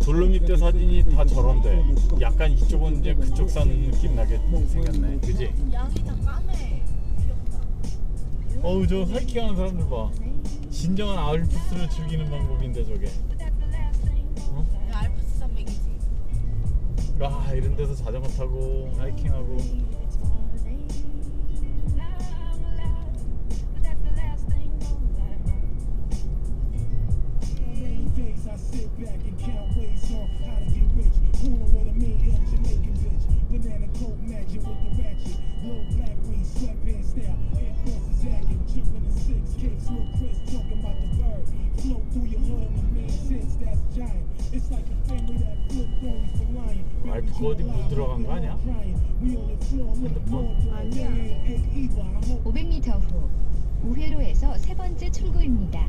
돌로밑대 사진이 다 저런데 약간 이쪽은 이제 그쪽 산 느낌 나게 생겼네 그지? 양이 다 까매. 귀엽다. 어우 저 하이킹하는 사람들 봐 진정한 알프스를 즐기는 방법인데 저게 아 이런 데서 자전거 타고 하이킹하고 lying. 와이프가 어디 물 들어간 거 아니야? 핸드폰? 아니야. ain't evil. I hope 500m 후 우회로에서 세 번째 출구입니다.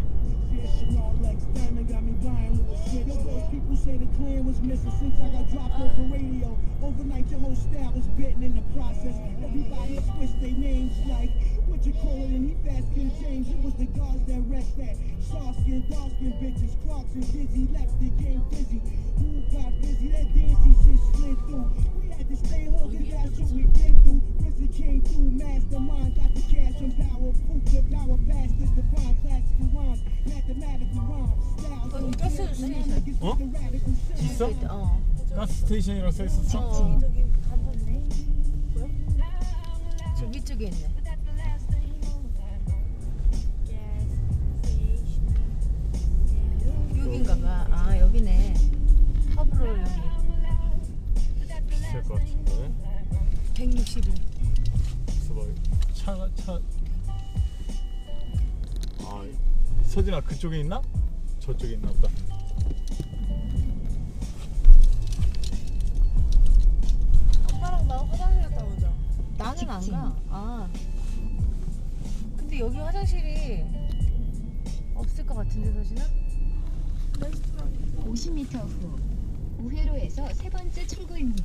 Switched their names like what you call it, and he fast can change. It was the guards that wrecked that. Soft skin, dark skin bitches, Clarks and Dizzy left the game busy. Who got busy? That dancing shit slid through. We had to stay hooked, and that's what we been through. Wizard came through, mastermind, got the cash and power. Fruit the power, bastards, divine classical rhymes, mathematical rhymes. Styles, 어, 가스 스테이션. 어? 있어? 어. 가스 스테이션이라고 써있었어? 어. 저기 한 번네. 뭐야? 저 위쪽에 있네. 비쌀 것 같은데 161. 그래서 뭐 차가 차... 아 서진아 그쪽에 있나? 저쪽에 있나 보다 아빠랑 나 화장실 갔다 오자. 나는 안 직진. 가. 아. 근데 여기 화장실이 없을 것 같은데 서진아? 50m 후 우회로에서 세 번째 출구입니다.